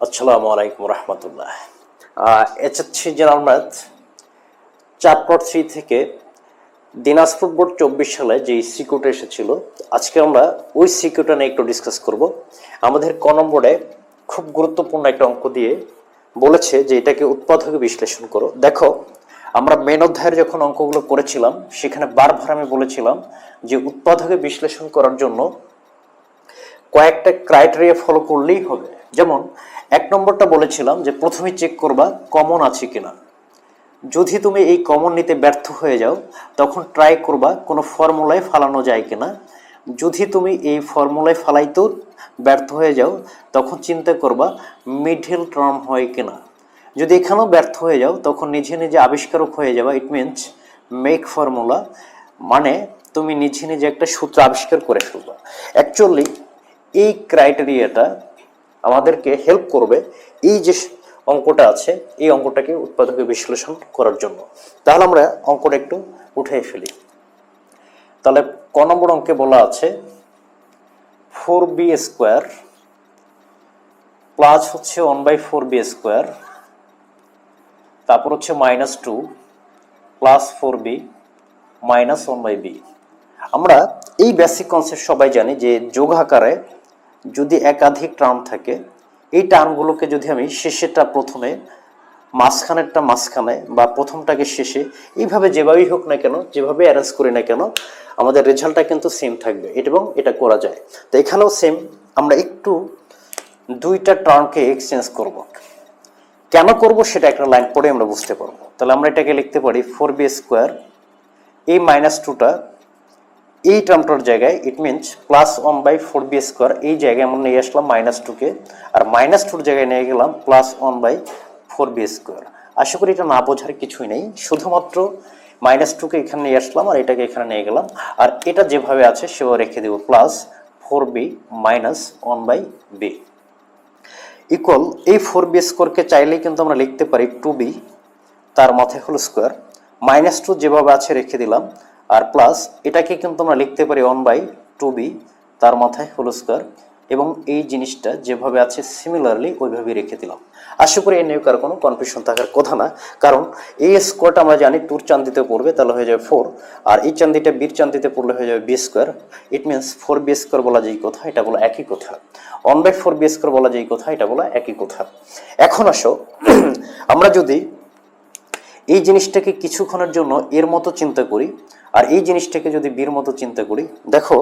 আসসালামু আলাইকুম রহমতুল্লাহ। HSC general math, chapter three থেকে দিনাজপুর বোর্ড চব্বিশ সালে যে সিকিউটা এসেছিল, আজকে আমরা ওই সিকিউটা নিয়ে একটু ডিসকাস করব। আমাদের ক নম্বরে খুব গুরুত্বপূর্ণ একটা অঙ্ক দিয়ে বলেছে যে এটাকে উৎপাদকে বিশ্লেষণ করো। দেখো, আমরা মেন অধ্যায়ের যখন অঙ্কগুলো করেছিলাম, সেখানে বারবার আমি বলেছিলাম যে উৎপাদকে বিশ্লেষণ করার জন্য কয়েকটা ক্রাইটেরিয়া ফলো করলেই হবে। যেমন, এক নম্বরটা বলেছিলাম যে প্রথমে চেক করবা কমন আছে কিনা। যদি তুমি এই কমন নিতে ব্যর্থ হয়ে যাও, তখন ট্রাই করবা কোনো ফর্মুলায় ফালানো যায় কিনা। যদি তুমি এই ফর্মুলায় ফালাইতেও ব্যর্থ হয়ে যাও, তখন চিন্তা করবা মিডল টার্ম হয় কিনা। যদি এখানেও ব্যর্থ হয়ে যাও, তখন নিজে নিজে আবিষ্কারক হয়ে যাবা ইট মিনস মেক ফর্মুলা মানে তুমি নিজে নিজে একটা সূত্র আবিষ্কার করে ফেলবা। অ্যাকচুয়ালি এই ক্রাইটেরিয়াটা আমাদেরকে হেল্প করবে এই যে অঙ্কটা আছে, এই অঙ্কটাকে উৎপাদকে বিশ্লেষণ করার জন্য। তাহলে আমরা অঙ্কটা একটু উঠিয়ে ফেলি। তাহলে ক নম্বর অঙ্কে বলা আছে ফোর বি স্কোয়ার প্লাস হচ্ছে one by four B square তারপর হচ্ছে minus two plus four B minus one by B আমরা এই বেসিক কনসেপ্ট সবাই জানি যে যোগ আকারে যদি একাধিক টার্ম থাকে, এই টার্মগুলোকে যদি আমি শেষেরটা প্রথমে, মাঝখানেরটা মাঝখানে বা প্রথমটাকে শেষে, এইভাবে যেভাবেই হোক না কেন, যেভাবে অ্যারেঞ্জ করি না কেন, আমাদের রেজাল্টটা কিন্তু সেম থাকবে। এটা এবং এটা করা যায়। তো এখানেও সেম আমরা একটু দুইটা টার্মকে এক্সচেঞ্জ করব। কেন করব সেটা একটা লাইন পড়ে আমরা বুঝতে পারব। তাহলে আমরা এটাকে লিখতে পারি ফোর বি স্কোয়ার এই মাইনাস টুটা এই টার্মটার জায়গায় it means plus one by four B square এই জায়গায় আমরা নিয়ে আসলাম মাইনাস টুকে আর মাইনাস টুর জায়গায় নিয়ে গেলাম plus one by four B square আশা করি এটা না বোঝার কিছুই নেই। শুধুমাত্র মাইনাস টুকে এখানে নিয়ে আসলাম আর এটাকে এখানে নিয়ে গেলাম। আর এটা যেভাবে আছে সেভাবে রেখে দেবো plus four B minus one by B equal এই ফোর বি স্কোয়ারকে চাইলেই কিন্তু আমরা লিখতে পারি টু বি তার মাথায় হলো স্কোয়ার মাইনাস টু যেভাবে আছে রেখে দিলাম। আর প্লাস এটাকে কিন্তু আমরা লিখতে পারি ওয়ান বাই টু বি তার মাথায় হোল স্কোয়ার এবং এই জিনিসটা যেভাবে আছে সিমিলারলি ওইভাবেই রেখে দিলাম। আশা করি এ নিয়ে কারও কোনো কনফিউশন থাকার কথা না, কারণ এই স্কোয়ারটা আমরা জানি টুর চান্দিতে পড়বে, তাহলে হয়ে যাবে ফোর আর এই চান্দিটা বির চান্দিতে পড়লে হয়ে যাবে B square it means four B square বলা যেই কথা, এটা বলা একই কথা। One by four B square বলা যেই কথা, এটা বলা একই কথা। এখন আসো, আমরা যদি এই জিনিসটাকে কিছুক্ষণের জন্য এর মতো চিন্তা করি আর এই জিনিসটাকে যদি বীর মতো চিন্তা করি, দেখো,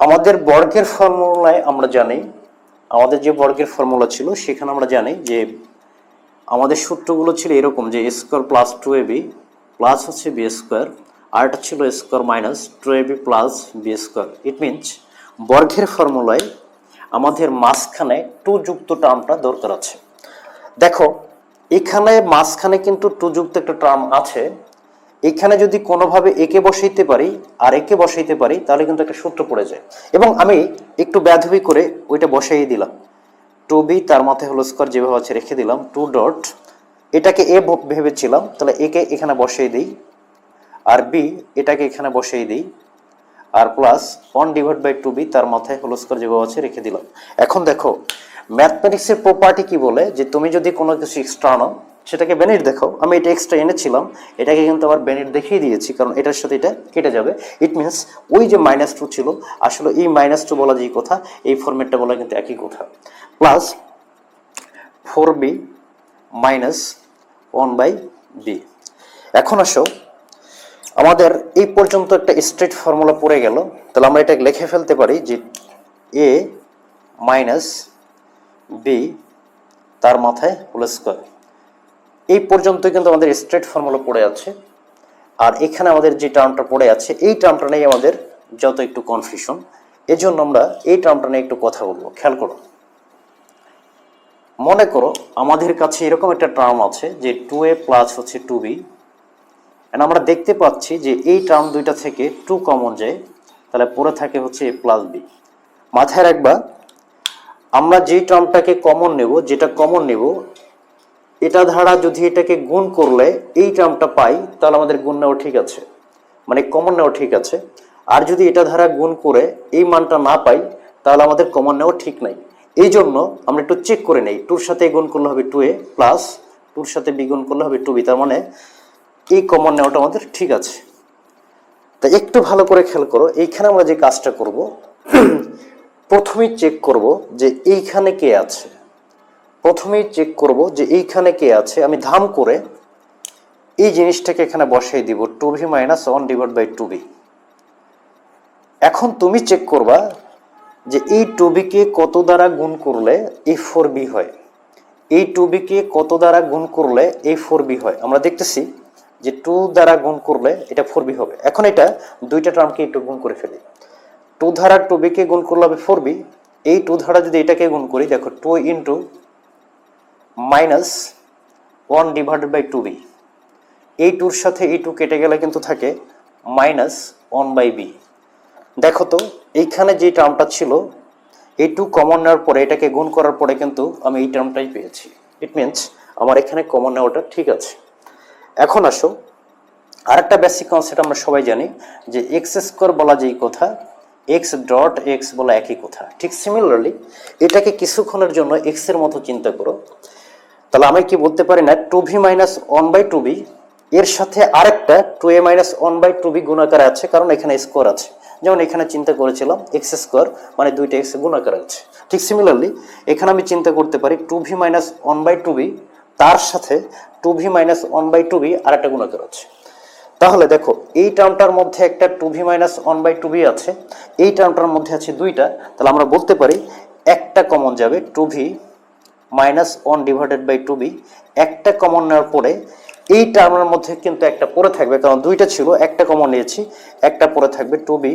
আমাদের বর্গের ফর্মুলায় আমরা জানি, আমাদের যে বর্গের ফর্মুলা ছিল, সেখানে আমরা জানি যে আমাদের সূত্রগুলো ছিল এরকম যে square plus two A B plus হচ্ছে বি স্কোয়ার আর এটা ছিল square minus two A B plus B square it means বর্গের ফর্মুলায় আমাদের মাঝখানে টু যুক্ত টার্মটা দরকার আছে। দেখো, এখানে মাঝখানে কিন্তু টু যুক্ত একটা টার্ম আছে এখানে যদি কোনোভাবে একে বসাইতে পারি আর একে বসাইতে পারি, তাহলে কিন্তু একটা সূত্র পড়ে যায়। এবং আমি একটু ব্যাধবি করে ওইটা বসাই দিলাম। টু বি তার মাথায় হলো স্কোয়ার যেভাবে আছে রেখে দিলাম, টু ডট, এটাকে এ ভেবেছিলাম, তাহলে একে এখানে বসিয়ে দিই, আর বি এটাকে এখানে বসিয়ে দিই, আর plus one divide by two B তার মাথায় হলো স্কোয়ার যেভাবে আছে রেখে দিলাম। এখন দেখো, ম্যাথমেটিক্সের প্রপার্টি কি বলে? যে তুমি যদি কোনো কিছু এক্সট্রা আনো সেটাকে বেনিট দেখো। আমি এটা এক্সট্রা এনেছিলাম। এটাকে কিন্তু আবার বেনিট দেখিয়ে দিয়েছি, কারণ এটার সাথে এটা কেটে যাবে। ইট মিনস ওই যে মাইনাস টু ছিল, আসলে এই মাইনাস টু বলা যেই কথা, এই ফরম্যাটটা বলা কিন্তু একই কথা। Plus four B minus one by B এখন আসো, আমাদের এই পর্যন্ত একটা স্ট্রেট ফর্মুলা পড়ে গেল। তাহলে আমরা এটা লিখে ফেলতে পারি যে এ মাইনাস বি তার মাথায় হোল স্কোয়ার এই পর্যন্ত কিন্তু আমাদের স্ট্রেট ফর্মুলা পড়ে আছে। আর এখানে আমাদের যে টার্মটা পড়ে আছে, এই টার্মটা নিয়ে আমাদের যত একটু কনফিউশন এজন্য আমরা এই টার্মটা নিয়ে একটু কথা বলব। খেয়াল করো। মনে করো আমাদের কাছে এরকম একটা টার্ম আছে যে টু এ প্লাস হচ্ছে টু বি And আমরা দেখতে পাচ্ছি যে এই টার্ম দুইটা থেকে টু কমন যায়, তাহলে পরে থাকে হচ্ছে এ প্লাস বি মাথায় রাখবা, আমরা যেই টার্মটাকে কমন নেব, যেটা কমন নেব এটা ধারা যদি এটাকে গুণ করলে এই টার্মটা পাই, তাহলে আমাদের গুণ নেওয়া ঠিক আছে। মানে কমন নেওয়া ঠিক আছে। আর যদি এটা ধারা গুণ করে এই মানটা না পাই, তাহলে আমাদের কমন নেওয়া ঠিক নাই। এই জন্য আমরা একটু চেক করে নেই। টুর সাথে গুণ করলে হবে টু এ প্লাস টুর সাথে বি গুণ করলে হবে টু বি। তার মানে এই কমন নেওয়াটা আমাদের ঠিক আছে। তা একটু ভালো করে খেয়াল করো। এইখানে আমরা যে কাজটা করব, প্রথমেই চেক করব যে এইখানে কে আছে। প্রথমেই চেক করব যে এইখানে কে আছে। আমি ধাম করে এই জিনিসটাকে এখানে বসাই দিব two V minus one divide by two B এখন তুমি চেক করবা যে এই টু বিকে কত দ্বারা গুণ করলে এই ফোর বি হয়? এই টু বিকে কত দ্বারা গুণ করলে এই ফোর বি হয়? আমরা দেখতেছি যে টু দ্বারা গুণ করলে এটা ফোর বি হবে। এখন এটা দুইটা টার্মকে একটু গুণ করে ফেলি। টু ধারা টু বিকে গুণ করলে হবে ফোর বি এই টু ধারা যদি এটাকে গুণ করি, দেখো two into minus one divided by two B এই টুর সাথে এই টু কেটে গেলে কিন্তু থাকে মাইনাস ওয়ান বাই বি দেখো তো, এইখানে যে টার্মটা ছিল, এই টু কমন নেওয়ার পরে, এটাকে গুণ করার পরে কিন্তু আমি এই টার্মটাই পেয়েছি। ইট মিনস আমার এখানে কমন নেওয়াটা ঠিক আছে। এখন আসো, আরেকটা বেসিক কনসেপ্ট আমরা সবাই জানি, যে এক্স স্কোয়ার বলা যেই কথা এক্স ডট এক্স বলা একই কথা। ঠিক সিমিলারলি এটাকে কিছুক্ষণের জন্য এক্সের মতো চিন্তা করো। তাহলে আমি কি বলতে পারি না? Two v minus one by two b এর সাথে আরেকটা two a minus one by two b গুণাকার আছে, কারণ এখানে স্কোয়ার আছে। যেমন এখানে চিন্তা করেছিলাম এক্স স্কোয়ার মানে দুইটা এক্স গুণাকার আছে। ঠিক সিমিলারলি এখানে আমি চিন্তা করতে পারি two v minus one by two b তার সাথে two v minus one by two b আর একটা গুণাকার আছে। তাহলে দেখো, এই টার্মটার মধ্যে একটা two v minus one by two b আছে, এই টার্মটার মধ্যে আছে দুইটা, তাহলে আমরা বলতে পারি একটা কমন যাবে two v minus one divided by two b একটা কমন নেওয়ার পরে এই টার্মের মধ্যে কিন্তু একটা পড়ে থাকবে, কারণ দুইটা ছিল, একটা কমন নিয়েছি, একটা পড়ে থাকবে two b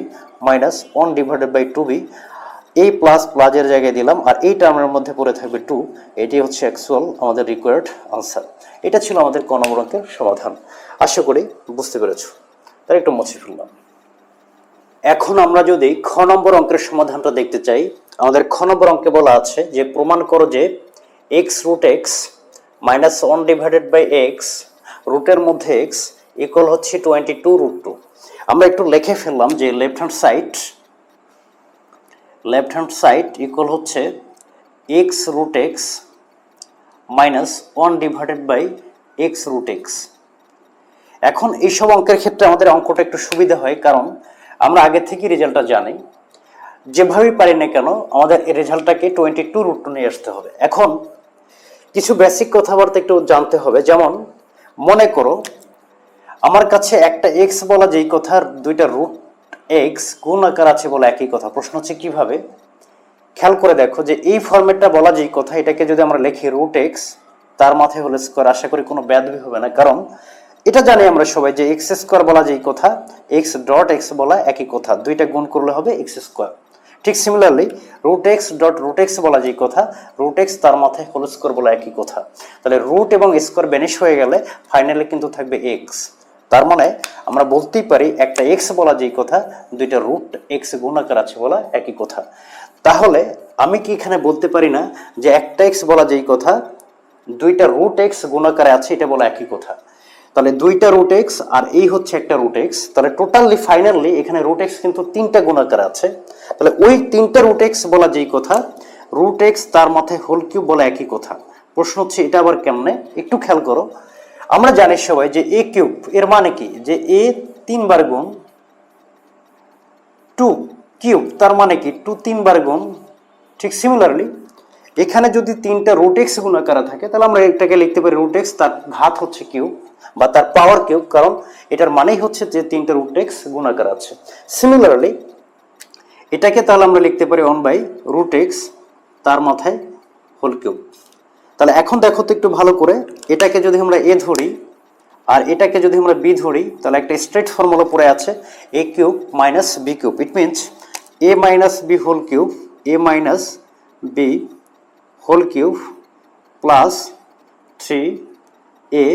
minus one divided by two b এই প্লাস প্লাজের জায়গায় দিলাম, আর এই টার্মের মধ্যে পড়ে থাকবে টু এটি হচ্ছে অ্যাকচুয়াল আমাদের রিকোয়ার্ড আনসার এটা ছিল আমাদের ক নম্বর অঙ্কের সমাধান। আশা করি বুঝতে পেরেছ। তার একটু মুছে ফেললাম। এখন আমরা যদি খ নম্বর অঙ্কের সমাধানটা দেখতে চাই, আমাদের খ নম্বর অঙ্কে বলা আছে যে প্রমাণ করো যে x root x minus one divided by x রুটের মধ্যে এক্স ইকুয়াল হচ্ছে টোয়েন্টি টু রুট টু আমরা একটু লিখে ফেললাম যে left hand side left hand side equal হচ্ছে x root x minus one divided by x root x এখন এইসব অঙ্কের ক্ষেত্রে আমাদের অঙ্কটা একটু সুবিধা হয়, কারণ আমরা আগে থেকে রেজাল্টটা জানি। যেভাবেই পারি না কেন, আমাদের এই রেজাল্টটাকে টোয়েন্টি টু রুট নিয়ে আসতে হবে। এখন কিছু বেসিক কথাবার্তা একটু জানতে হবে। যেমন, মনে করো, আমার কাছে একটা এক্স বলা যেই কথার দুইটা রুট এক্স কোন আকার আছে বলা একই কথা। প্রশ্ন হচ্ছে কীভাবে? খেয়াল করে দেখো যে এই ফরম্যাটটা বলা যেই কথা, এটাকে যদি আমরা লিখি রুট এক্স তার মাথায় হলে স্কোয়ার আশা করি কোনো ব্যাধবি হবে না। কারণ, এটা জানি আমরা সবাই যে এক্স স্কোয়ার বলা যেই কথা এক্স ডট এক্স বলা একই কথা। দুইটা গুণ করলে হবে এক্স স্কোয়ার ঠিক similarly root x dot root x বলা যেই কথা রুট এক্স তার মাথায় হোল স্কোয়ার বলা একই কথা। তাহলে রুট এবং স্কোয়ার বেনিশ হয়ে গেলে ফাইনালি কিন্তু থাকবে এক্স তার মানে আমরা বলতেই পারি একটা এক্স বলা যেই কথা, দুইটা রুট এক্স গুণাকার আছে বলা একই কথা। তাহলে আমি কি এখানে বলতে পারি না যে একটা এক্স বলা যেই কথা, দুইটা রুট এক্স গুণাকারে আছে এটা বলা একই কথা? তাহলে দুইটা রুট এক্স আর এই হচ্ছে একটা রুট এক্স তাহলে টোটালি ফাইনালি এখানে রুট এক্স কিন্তু তিনটা গুণাকার আছে। তাহলে ওই তিনটা রুট এক্স বলা যেই কথা রুট এক্স তার মাথায় হোল কিউব বলা একই কথা। প্রশ্ন হচ্ছে এটা আবার কেমনে? একটু খেয়াল করো। আমরা জানি সবাই যে এ কিউব এর মানে কি? যে এ তিনবার গুণ টু কিউব তার মানে কি? টু তিনবার গুণ, ঠিক সিমিলারলি এখানে যদি তিনটা রুট এক্স গুণাকারা থাকে, তাহলে আমরা এটাকে লিখতে পারি রুট এক্স তার ঘাত হচ্ছে কিউব বা তার পাওয়ার কিউব কারণ এটার মানেই হচ্ছে যে তিনটা রুট এক্স গুণাকার আছে। সিমিলারলি এটাকে তাহলে আমরা লিখতে পারি ওয়ান বাই রুট এক্স তার মাথায় হোল কিউব তাহলে এখন দেখো তো একটু ভালো করে, এটাকে যদি আমরা এ ধরি আর এটাকে যদি আমরা বি ধরি, তাহলে একটা স্ট্রেট ফর্মুলা পড়ে আছে a cube minus b cube it means a minus b whole cube a minus b whole cube plus three a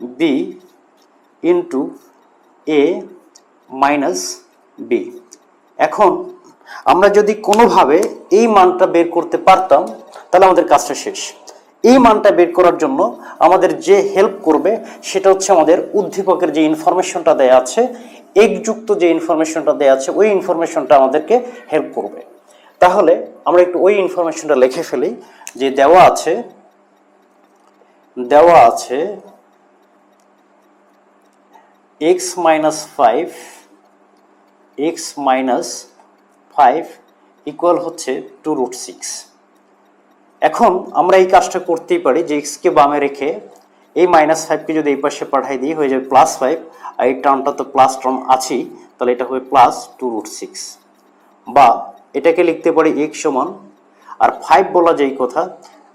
b into a minus b এখন আমরা যদি কোনোভাবে এই মানটা বের করতে পারতাম, তাহলে আমাদের কাজটা শেষ। এই মানটা বের করার জন্য আমাদের যে হেল্প করবে, সেটা হচ্ছে আমাদের উদ্দীপকের যে ইনফরমেশনটা দেয়া আছে, একযুক্ত যে ইনফরমেশনটা দেয়া আছে, ওই ইনফরমেশনটা আমাদেরকে হেল্প করবে। তাহলে আমরা একটু ওই ইনফরমেশনটা লিখে ফেলি, যে দেওয়া আছে দেওয়া আছে x minus five x minus five equal হচ্ছে টু রুট সিক্স এখন আমরা এই কাজটা করতেই পারি যে এক্সকে বামে রেখে এই মাইনাস ফাইভকে যদি এই পাশে পাঠাই দিই, হয়ে যাবে প্লাস ফাইভ আর এই টার্মটা তো প্লাস টার্ম আছেই, তাহলে এটা হবে প্লাস টু রুট সিক্স বা এটাকে লিখতে পারি এক্স সমান, আর ফাইভ বলা যেই কথা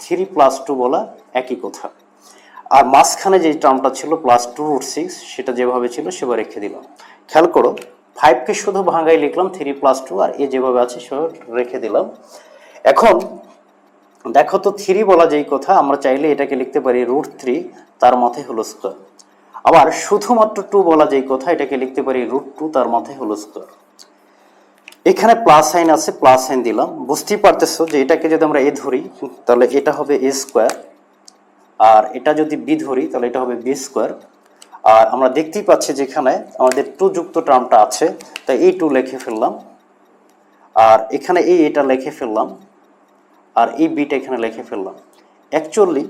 থ্রি প্লাস টু বলা একই কথা। আর মাঝখানে যে টার্মটা ছিল প্লাস টু রুট সিক্স সেটা যেভাবে ছিল সেভাবে রেখে দিলাম। খেয়াল করো ফাইভকে শুধু ভাঙাই লিখলাম থ্রি প্লাস টু আর এ যেভাবে আছে সেভাবে রেখে দিলাম। এখন দেখো তো থ্রি বলা যেই কথা, আমরা চাইলে এটাকে লিখতে পারি রুট থ্রি তার মাথায় হলো স্কোয়ার আবার শুধুমাত্র টু বলা যেই কথা, এটাকে লিখতে পারি রুট টু তার মাথায় হলো স্কোয়ার এখানে প্লাস সাইন আছে প্লাস সাইন দিলাম। বুঝতেই পারতেছো যে এটাকে যদি আমরা এ ধরি, তাহলে এটা হবে এ স্কোয়ার আর এটা যদি বি ধরি, তাহলে এটা হবে বি স্কোয়ার আর আমরা দেখতেই পাচ্ছি যেখানে আমাদের টু যুক্ত টার্মটা আছে, তাই এই টু লিখে ফেললাম। আর এখানে এই এটা লিখে ফেললাম, আর এই বিটা এখানে লিখে ফেললাম। অ্যাকচুয়ালি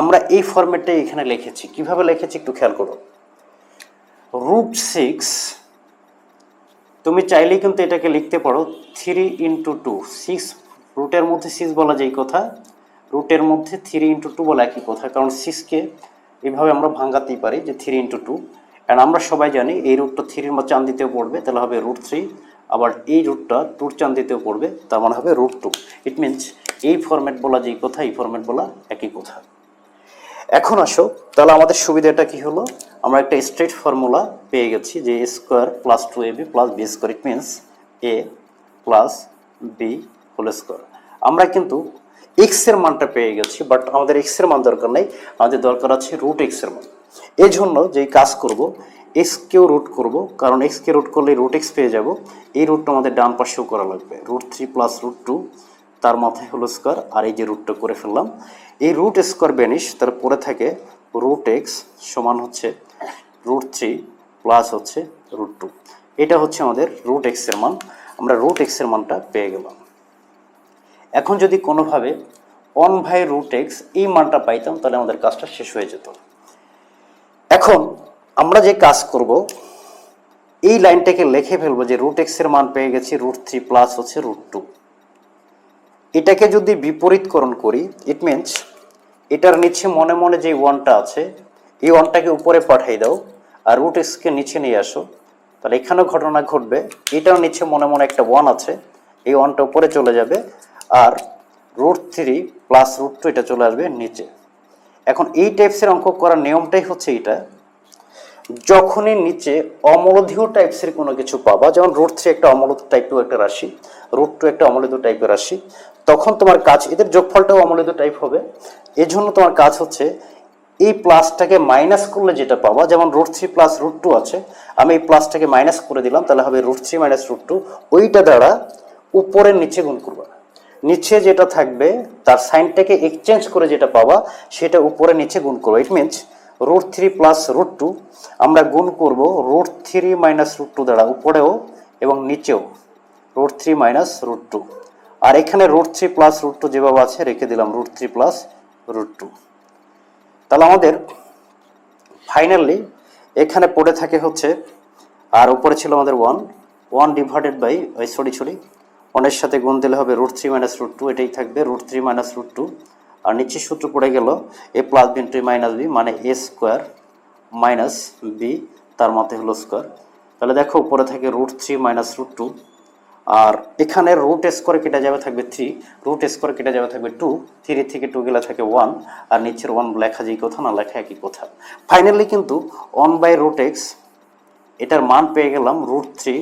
আমরা এই ফরম্যাটটাই এখানে লিখেছি। কীভাবে লিখেছি একটু খেয়াল করো। রুট সিক্স তুমি চাইলেই কিন্তু এটাকে লিখতে পারো থ্রি ইন্টু টু সিক্স রুটের মধ্যে সিক্স বলা যেই কথা রুটের মধ্যে থ্রি ইন্টু টু বলে একই কথা, কারণ সিক্সকে এইভাবে আমরা ভাঙাতেই পারি যে থ্রি ইন্টু টু অ্যান্ড আমরা সবাই জানি এই রুটটা থ্রির মধ্যে চান দিতেও পড়বে, তাহলে হবে রুট থ্রি আবার এই রুটটা টুর চান দিতেও পড়বে, তার মানে হবে রুট টু ইট মিনস এই ফরম্যাট বলা যেই কথা, এই ফরম্যাট বলা একই কথা। এখন আসো, তাহলে আমাদের সুবিধাটা কি হলো? আমরা একটা স্ট্রেট ফর্মুলা পেয়ে গেছি যে a square plus two a b plus b square it means a plus b whole square আমরা কিন্তু এক্সের মানটা পেয়ে গেছি বাট আমাদের এক্সের মান দরকার নেই। আমাদের দরকার আছে রুট এক্সের মান। এই জন্য যেই কাজ করব এক্স কেও রুট করব, কারণ এক্স কে রুট করলে রুট এক্স পেয়ে যাব। এই রুটটা আমাদের ডান পাশেও করা লাগবে root three plus root two তার মাথায় হলো স্কোয়ার আর এই যে রুটটা করে ফেললাম। এই রুট স্কোয়ার বেনিশ তার পরে থাকে রুট এক্স সমান হচ্ছে রুট থ্রি প্লাস হচ্ছে রুট টু এটা হচ্ছে আমাদের রুট এক্সের মান। আমরা রুট এক্সের মানটা পেয়ে গেলাম। এখন যদি কোনোভাবে ওয়ান বাই রুট এক্স এই মানটা পাইতাম, তাহলে আমাদের কাজটা শেষ হয়ে যেত। এখন আমরা যে কাজ করব, এই লাইনটাকে লিখে ফেলব যে রুট এক্সের মান পেয়ে গেছি রুট থ্রি প্লাস হচ্ছে রুট টু এটাকে যদি বিপরীতকরণ করি ইট মিনস এটার নিচে মনে মনে যে ওয়ানটা আছে, এই ওয়ানটাকে উপরে পাঠিয়ে দাও, আর রুট এক্সকে নিচে নিয়ে আসো। তাহলে এখানেও ঘটনা ঘটবে এটার নিচে মনে মনে একটা ওয়ান আছে, এই ওয়ানটা উপরে চলে যাবে আর root three plus root two এটা চলে আসবে নিচে। এখন এই টাইপসের অঙ্ক করার নিয়মটাই হচ্ছে এটা, যখনই নিচে অমূলধীয় টাইপসের কোনো কিছু পাবা, যেমন রুট থ্রি একটা অমূলদ টাইপের একটা রাশি রুট টু একটা অমূলদ টাইপের রাশি, তখন তোমার কাজ, এদের যোগফলটাও অমূলদ টাইপ হবে। এর জন্য তোমার কাজ হচ্ছে এই প্লাসটাকে মাইনাস করলে যেটা পাবা, যেমন root three plus root two আছে, আমি এই প্লাসটাকে মাইনাস করে দিলাম, তাহলে হবে root three minus root two ওইটা দ্বারা উপরের নিচে গুণ করবা। নিচে যেটা থাকবে, তার সাইনটাকে এক্সচেঞ্জ করে যেটা পাবা, সেটা উপরে নিচে গুণ করব it means root three plus root two আমরা গুণ করব root three minus root two দ্বারা উপরেও এবং নিচেও। Root three minus root two আর এখানে root three plus root two যেভাবে আছে, রেখে দিলাম root three plus root two তাহলে আমাদের ফাইনালি এখানে পড়ে থাকে হচ্ছে, আর উপরে ছিল আমাদের ওয়ান ওয়ান ডিভাইডেড বাই ওই সরি সরি ওয়ানের সাথে গুণ দিলে হবে root three minus root two এটাই থাকবে root three minus root two আর নিচে সূত্র পড়ে গেল a plus b into minus b মানে এ স্কোয়ার মাইনাস বি তার মতে হলো স্কোয়ার তাহলে দেখো উপরে থাকে root three minus root two আর এখানে রুট স্কোয়ার কেটে যাবে থাকবে থ্রি রুট স্কোয়ার কেটে যাবে থাকবে টু থ্রি থেকে টু গেলে থাকে ওয়ান আর নিচের ওয়ান লেখা যেই কথা না, লেখা একই কথা। ফাইনালি কিন্তু ওয়ান বাই রুট এক্স এটার মান পেয়ে গেলাম রুট থ্রি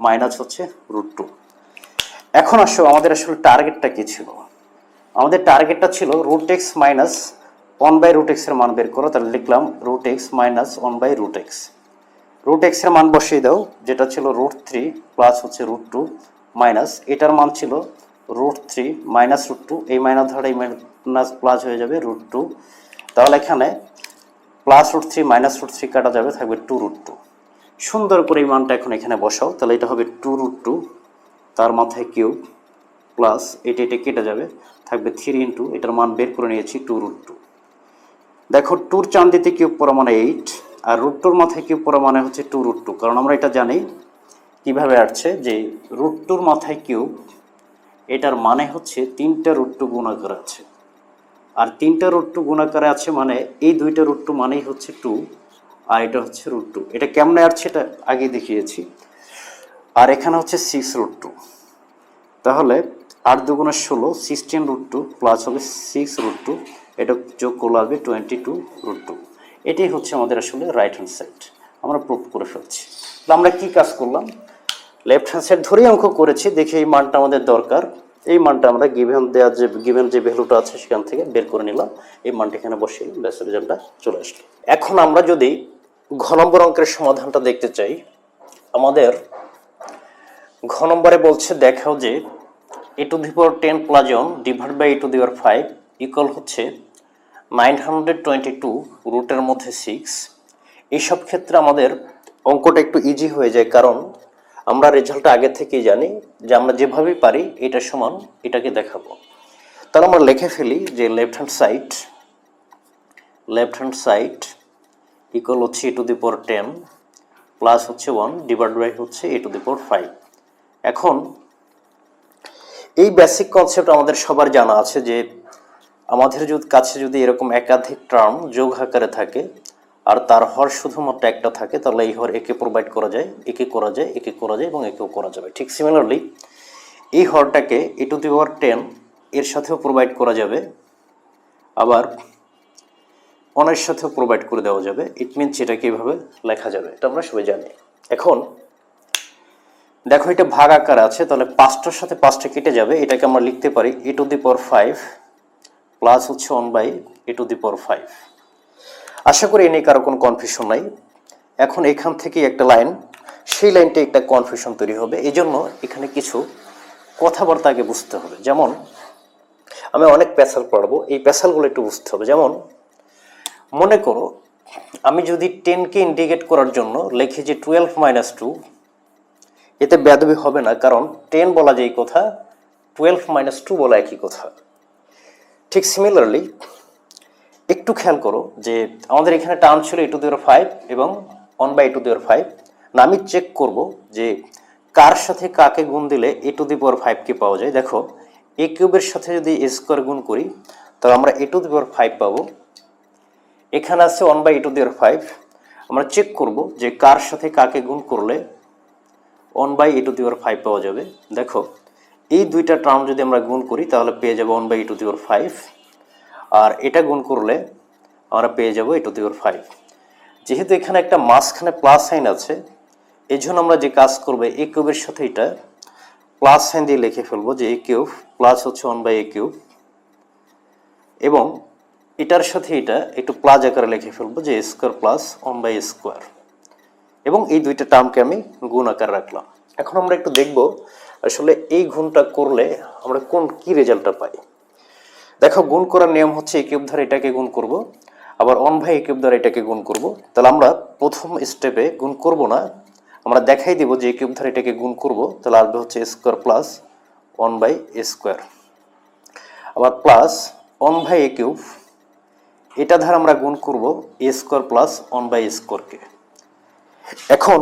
মাইনাস হচ্ছে রুট টু এখন আসো, আমাদের আসলে টার্গেটটা কি ছিল? আমাদের টার্গেটটা ছিল root x minus one by root এক্সের মান বের করো, তাহলে লিখলাম root x minus one by root x root এক্সের মান বসিয়ে দাও, যেটা ছিল রুট থ্রি প্লাস হচ্ছে রুট টু মাইনাস এটার মান ছিল root three minus root two এই মাইনাস ধরে এই মাইনাস প্লাস হয়ে যাবে রুট টু তাহলে এখানে plus root three minus root three কাটা যাবে, থাকবে টু রুট টু সুন্দর করে এই মানটা এখন এখানে বসাও, তাহলে এটা হবে টু রুট টু তার মাথায় কিউব প্লাস এটা এটা কেটে যাবে, থাকবে থ্রি ইন্টু এটার মান বের করে নিয়েছি টু রুট টু দেখো টুর চান্দিতে কিউব পড়া মানে এইট আর রুট টুর মাথায় কিউব পড়া মানে হচ্ছে টু রুট টু কারণ আমরা এটা জানি কীভাবে আসছে যে রুট টুর মাথায় কিউব এটার মানে হচ্ছে তিনটা রুট টু গুণাকার আছে। আর তিনটা রুট টু গুণাকারে আছে মানে এই দুইটা রুট টু মানেই হচ্ছে টু আর এটা হচ্ছে রুট টু এটা কেমনে আসছে এটা আগে দেখিয়েছি। আর এখানে হচ্ছে সিক্স রুট টু তাহলে আট দুগুণে ষোলো সিক্সটিন রুট টু প্লাস হবে সিক্স রুট টু এটা যোগ করলে হবে টোয়েন্টি টু রুট টু এটাই হচ্ছে আমাদের আসলে রাইট হ্যান্ড সাইড আমরা প্রুভ করে ফেলছি। তাহলে আমরা কি কাজ করলাম? লেফট হ্যান্ড সাইড ধরেই অঙ্ক করেছি, দেখি এই মানটা আমাদের দরকার। এই মানটা আমরা গিভেন দেওয়ার যে গিভেন যে ভ্যালুটা আছে সেখান থেকে বের করে নিলাম। এই মানটা এখানে বসিয়ে ব্যাস রেজাল্টটা চলে আসলো। এখন আমরা যদি ঘ নম্বর অঙ্কের সমাধানটা দেখতে চাই, আমাদের ঘ নম্বরে বলছে দেখাও যে a to the power ten plus one divide by a to the power five equal হচ্ছে নাইন হান্ড্রেড টোয়েন্টি টু রুটের মধ্যে সিক্স এইসব ক্ষেত্রে আমাদের অঙ্কটা একটু ইজি হয়ে যায়, কারণ আমরা রেজাল্টটা আগে থেকেই জানি যে আমরা যেভাবেই পারি এটা সমান এটাকে দেখাবো। তাহলে আমরা লিখে ফেলি যে left hand side left hand side equal হচ্ছে a to the power ten plus হচ্ছে ওয়ান ডিভাইড বাই হচ্ছে a to the power five এখন এই বেসিক কনসেপ্ট আমাদের সবার জানা আছে যে আমাদের যদি কাছে যদি এরকম একাধিক টার্ম যোগ আকারে থাকে আর তার হর শুধুমাত্র একটা থাকে, তাহলে এই হর একে প্রোভাইড করা যায়, একে করা যায়, একে করা যায় এবং একেও করা যাবে। ঠিক সিমিলারলি এই হরটাকে এ টু দি পাওয়ার টেন এর সাথেও প্রোভাইড করা যাবে, আবার অনের সাথেও প্রোভাইড করে দেওয়া যাবে। ইট মিনস এটাকে এইভাবে লেখা যাবে, এটা আমরা সবাই জানি। এখন দেখো, এটা ভাগ আকার আছে, তাহলে পাঁচটার সাথে পাঁচটা কেটে যাবে। এটাকে আমরা লিখতে পারি a to the power five plus হচ্ছে one by a to the power five. আশা করি এ নিয়ে কারও কোনো কনফিউশন নাই। এখন এখান থেকে একটা লাইন, সেই লাইনটা একটা কনফিউশন তৈরি হবে। এই জন্য এখানে কিছু কথাবার্তা আগে বুঝতে হবে। যেমন, আমি অনেক প্যাসাল পড়াবো, এই প্যাসালগুলো একটু বুঝতে হবে। যেমন, মনে করো, আমি যদি টেনকে ইন্ডিকেট করার জন্য লিখি যে টুয়েলভ মাইনাস টু এতে বেদবি হবে না, কারণ টেন বলা যেই কথা টুয়েলভ মাইনাস টু বলা একই কথা। ঠিক সিমিলারলি একটু খেয়াল করো যে আমাদের এখানে টার্ম ছিল a to the power five এবং one by two the power five না, আমি চেক করব যে কার সাথে কাকে গুণ দিলে এ টু দি পাওয়ার ফাইভকে পাওয়া যায়। দেখো এ কিউবের সাথে যদি এ স্কোয়ার গুণ করি, তাহলে আমরা এ টু দি পাওয়ার ফাইভ পাবো। এখানে আছে one by a to the power five আমরা চেক করব যে কার সাথে কাকে গুণ করলে one by a to the power five পাওয়া যাবে। দেখো, এই দুইটা টার্ম যদি আমরা গুণ করি, তাহলে পেয়ে যাব one by a to the power five আর এটা গুণ করলে আমরা পেয়ে যাব এ টু দিওর ফাইভ যেহেতু এখানে একটা মাঝখানে প্লাস সাইন আছে এই জন্য আমরা যে কাজ করব এ কিউবের সাথে এটা প্লাস সাইন দিয়ে লিখে ফেলব যে এ কিউব প্লাস হচ্ছে ওয়ান বাই এ কিউব এবং এটার সাথে এটা একটু প্লাস আকারে লিখে ফেলব যে square plus one by square এবং এই দুইটা টার্মকে আমি গুণ আকার রাখলাম। এখন আমরা একটু দেখব আসলে এই গুণটা করলে আমরা কোন কি রেজাল্টটা পাই। দেখো, গুণ করার নিয়ম হচ্ছে এই কিউব এটাকে গুণ করব, আবার অন ভাই কিউব দ্বারা এটাকে গুণ করব। তাহলে আমরা প্রথম স্টেপে গুণ করব না, আমরা দেখাই দিব যে কিউব দ্বারা এটাকে গুণ করব, তাহলে আসবে হচ্ছে square plus one by square আবার plus one by a cube এটা দ্বারা আমরা গুণ করব a square plus one by স্কোয়ারকে এখন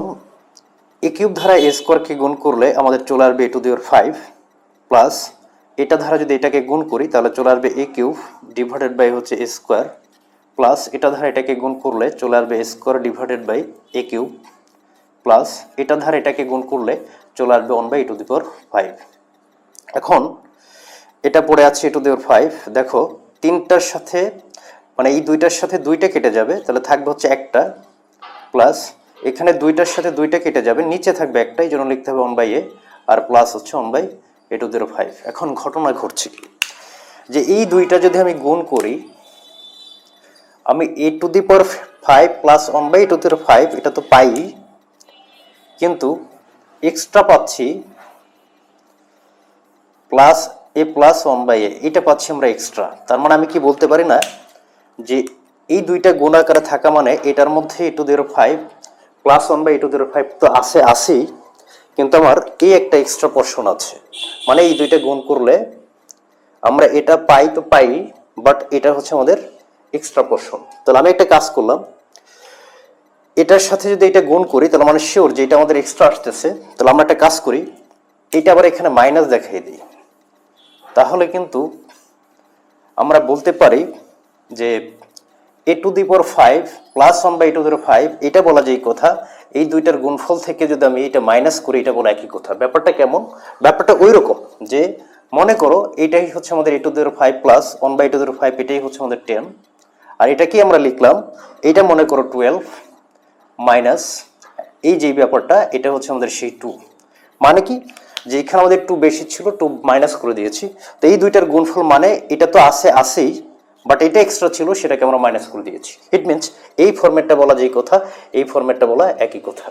এ কিউব ধারা এ স্কোয়ারকে গুণ করলে আমাদের চলে আসবে a to the power five plus এটা ধারা যদি এটাকে গুণ করি, তাহলে চলে আসবে এ কিউব ডিভাইডেড বাই হচ্ছে এ স্কোয়ার প্লাস এটা ধারা এটাকে গুণ করলে চলে আসবে a square divided by a cube plus এটা ধারা এটাকে গুণ করলে চলে আসবে one by a to the power five. এখন এটা পড়ে আছে এ টু দি দিওর ফাইভ। দেখো, তিনটার সাথে মানে এই দুইটার সাথে দুইটা কেটে যাবে, তাহলে থাকবে হচ্ছে একটা প্লাস এখানে দুইটার সাথে দুইটা কেটে যাবে, নিচে থাকবে একটাই জন্য লিখতে হবে ওয়ান বাই এ আর প্লাস হচ্ছে one by a to zero five এখন ঘটনা ঘটছে কি? যে এই দুইটা যদি আমি গুণ করি, আমি a to the power five plus one by a to zero five এটা তো পাই, কিন্তু এক্সট্রা পাচ্ছি plus a plus one by a এটা পাচ্ছি আমরা এক্সট্রা তার মানে আমি কি বলতে পারি না? যে এই দুইটা গুণ আকারে থাকা মানে এটার মধ্যে a to zero five plus one by to zero five তো আছে আসেই কিন্তু আমার এই একটা এক্সট্রা পোর্শন আছে? মানে এই দুইটা গুণ করলে আমরা এটা পাই তো পাই বাট এটা হচ্ছে আমাদের এক্সট্রা পোর্শন তাহলে আমি একটা কাজ করলাম, এটার সাথে যদি এটা গুণ করি, তাহলে মানে শিওর যে এটা আমাদের এক্সট্রা আসতেছে, তাহলে আমরা একটা কাজ করি, এটা আবার এখানে মাইনাস দেখাই দিই। তাহলে কিন্তু আমরা বলতে পারি যে a to the power five plus one by to the five এটা বলা যায় কথা। এই দুইটার গুণফল থেকে যদি আমি এটা মাইনাস করি, এটা বলা একই কথা। ব্যাপারটা কেমন? ব্যাপারটা ওই রকম যে, মনে করো এটাই হচ্ছে আমাদের a to the five plus one by to the five এটাই হচ্ছে আমাদের টেন আর এটা কি আমরা লিখলাম? এটা মনে করো টুয়েলভ মাইনাস এই যে ব্যাপারটা, এটা হচ্ছে আমাদের সেই টু মানে কি? যে এখানে আমাদের টু বেশি ছিল টু মাইনাস করে দিয়েছি। তো এই দুইটার গুণফল মানে এটা তো আছে আসেই বাট এটা এক্সট্রা ছিল, সেটাকে আমরা মাইনাস করে দিয়েছি। ইট মিনস এই ফরম্যাটটা বলা যেই কথা, এই ফরম্যাটটা বলা একই কথা।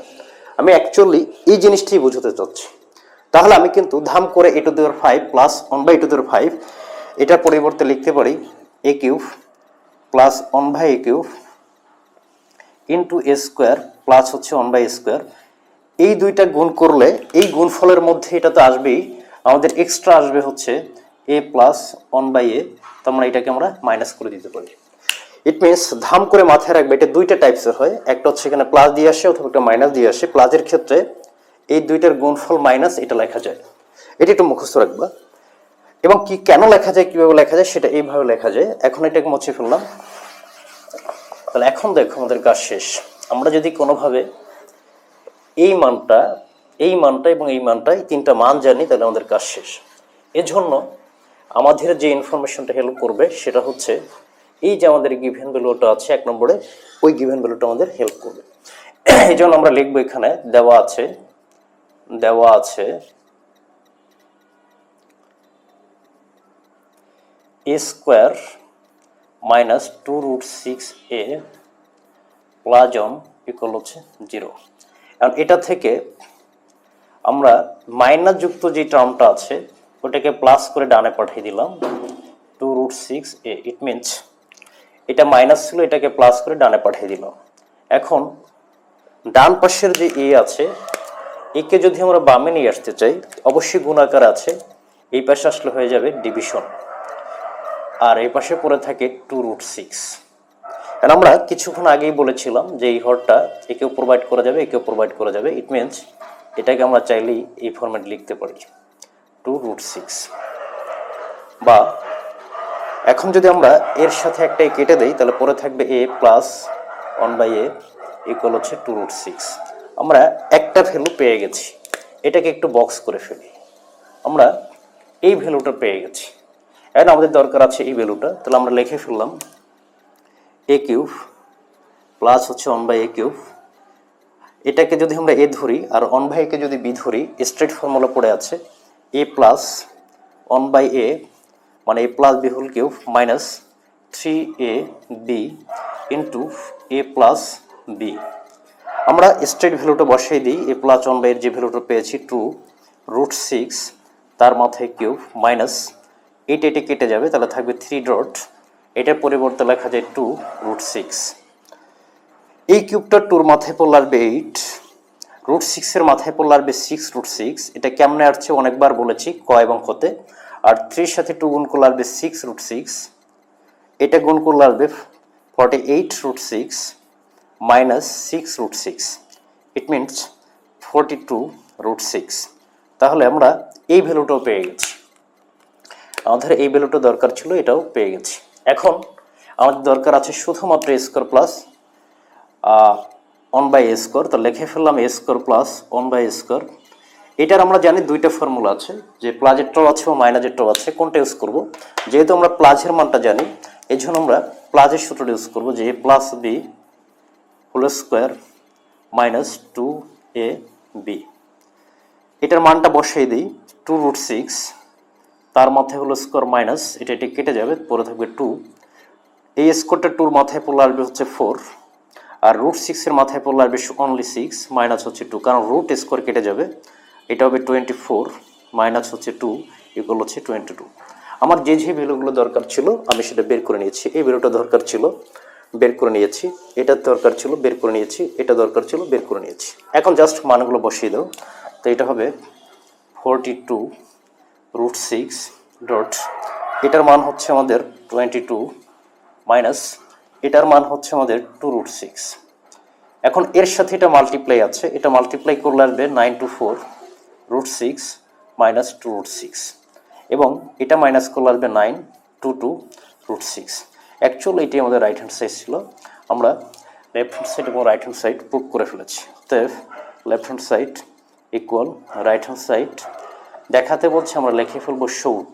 আমি অ্যাকচুয়ালি এই জিনিসটাই বোঝাতে চাচ্ছি। তাহলে আমি কিন্তু ধাম করে a to the power five plus one by to the power five এটার পরিবর্তে লিখতে পারি a cube plus one by a cube into a square plus হচ্ছে ওয়ান বাই স্কোয়ার এই দুইটা গুণ করলে এই গুণফলের মধ্যে এটা তো আসবেই, আমাদের এক্সট্রা আসবে হচ্ছে a plus one by a তো আমরা এটাকে আমরা মাইনাস করে দিতে পারি। ইট মিনস ধাম করে মাথায় রাখবে, এটা দুইটা টাইপসের হয়। একটা হচ্ছে এখানে প্লাস দিয়ে আসে, অথবা একটা মাইনাস দিয়ে আসে। প্লাসের ক্ষেত্রে এই দুইটার গুণফল মাইনাস এটা লেখা যায়। এটা একটু মুখস্থ রাখবা। এবং কি কেন লেখা যায়, কীভাবে লেখা যায়, সেটা এইভাবে লেখা যায়। এখন এটাকে মুছে ফেললাম। তাহলে এখন দেখো আমাদের কাজ শেষ। আমরা যদি কোনোভাবে এই মানটা এই মানটা এবং এই মানটা এই তিনটা মান জানি, তাহলে আমাদের কাজ শেষ। এজন্য আমাদের যে ইনফরমেশনটা হেল্প করবে সেটা হচ্ছে এই যে আমাদের গিভেন ভ্যালুটা আছে এক নম্বরে, ওই গিভেন ভ্যালুটা আমাদের হেল্প করবে। এই জন্য আমরা লিখব এখানে, দেওয়া আছে দেওয়া আছে a square minus two root six a one equal হচ্ছে জিরো এটা থেকে আমরা মাইনাস যুক্ত যে টার্মটা আছে ওটাকে প্লাস করে ডানে পাঠিয়ে দিলাম। Two root six a it means এটা মাইনাস ছিল, এটাকে প্লাস করে ডানে পাঠিয়ে দিলাম। এখন ডান পাশের যে এ আছে একে যদি আমরা বামে নিয়ে আসতে চাই, অবশ্যই গুণাকার আছে। এই পাশে আসলে হয়ে যাবে ডিভিশন আর এই পাশে পড়ে থাকে টু রুট সিক্স কারণ আমরা কিছুক্ষণ আগেই বলেছিলাম যে এই হরটা একেও প্রোভাইড করা যাবে, একেও প্রোভাইড করা যাবে। ইট মিনস এটাকে আমরা চাইলেই এই ফরম্যাট লিখতে পারি। Two root six. বা এখন যদি আমরা এর সাথে একটা এ কেটে দেই, তাহলে পরে থাকবে a plus one by a equal হচ্ছে টু রুট সিক্স। আমরা একটা ভ্যালু পেয়ে গেছি। এটাকে একটু বক্স করে ফেলি। আমরা এই ভ্যালুটা পেয়ে গেছি। এখন আমাদের দরকার আছে এই ভ্যালুটা। তাহলে আমরা লিখে ফেললাম এ কিউব প্লাস হচ্ছে ওয়ান বাই এ কিউব এটাকে যদি আমরা এ ধরি আর ওয়ান বাই একে যদি বি ধরি স্ট্রেট ফর্মুলা পড়ে আছে। A plus one by a মানে a plus b whole cube minus three a b into a plus b আমরা স্ট্রেট ভ্যালুটা বসাই দিই এ প্লাস ওয়ানের যে ভ্যালুটা পেয়েছি টু রুট সিক্স তার মাথায় কিউব মাইনাস এইট এটে কেটে যাবে, তাহলে থাকবে থ্রি ডট এটার পরিবর্তে লেখা যায় টু রুট সিক্স এই কিউবটা টুর মাথায় পড়লে আসবে এইট রুট সিক্সের মাথায় পড়লে আসবে সিক্স রুট সিক্স এটা কেমনে আসছে অনেকবার বলেছি, ক এবং কতে আর থ্রির সাথে টু গুণ করলে আসবে সিক্স রুট সিক্স এটা গুণ করলে আসবে forty eight root six minus six root six it means forty two root six তাহলে আমরা এই ভ্যালুটাও পেয়ে গেছি। আমাদের এই ভ্যালুটা দরকার ছিল, এটাও পেয়ে গেছি। এখন আমাদের দরকার আছে শুধুমাত্র square plus one by square তো লিখে ফেললাম a square plus one by square এটার আমরা জানি দুইটা ফর্মুলা আছে, যে প্লাজেরটাও আছে ও মাইনাজেরটাও আছে, কোনটা ইউজ করব? যেহেতু আমরা প্লাজের মানটা জানি এই জন্য আমরা প্লাজের সূত্রটা ইউজ করব, যে a plus b whole square minus two a b এটার মানটা বসাই দিই টু রুট সিক্স তার মাথায় হলো স্কোয়ার মাইনাস এটা এটি কেটে যাবে, পরে থাকবে টু এই স্কোয়ারটা টুর মাথায় পড়লে আসবে হচ্ছে ফোর আর রুট সিক্সের মাথায় পড়লে আসবে অনলি সিক্স মাইনাস হচ্ছে টু কারণ রুট স্কোয়ার কেটে যাবে। এটা হবে টোয়েন্টি ফোর মাইনাস হচ্ছে টু ইকুয়াল হচ্ছে টোয়েন্টি টু আমার যে যে ভ্যালুগুলো দরকার ছিল, আমি সেটা বের করে নিয়েছি। এই ভ্যালুটা দরকার ছিল, বের করে নিয়েছি। এটার দরকার ছিল, বের করে নিয়েছি। এটা দরকার ছিল, বের করে নিয়েছি। এখন জাস্ট মানগুলো বসিয়ে দাও। তো এটা হবে forty two root six dot এটার মান হচ্ছে আমাদের টোয়েন্টি টু মাইনাস এটার মান হচ্ছে আমাদের টু রুট সিক্স এখন এর সাথে এটা মাল্টিপ্লাই আছে, এটা মাল্টিপ্লাই করলে আসবে nine two four root six minus two root six এবং এটা মাইনাস করলে আসবে nine two two root six actually এটি আমাদের রাইট হ্যান্ড সাইড ছিল। আমরা লেফট হ্যান্ড সাইড এবং রাইট হ্যান্ড সাইড প্রুভ করে ফেলেছি। অতএব left hand side equal right hand side দেখাতে বলছে, আমরা লিখে ফেলব showed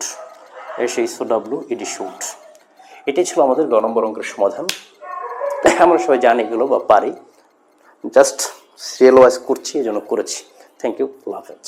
S H W E D showed এটি ছিল আমাদের গ নম্বর অঙ্কের সমাধান। আমরা সবাই জানি এগুলো বা পারি। জাস্ট সিরিয়াল ওয়াইজ করছি এই জন্য করেছি। থ্যাংক ইউ লাভ হাফেজ।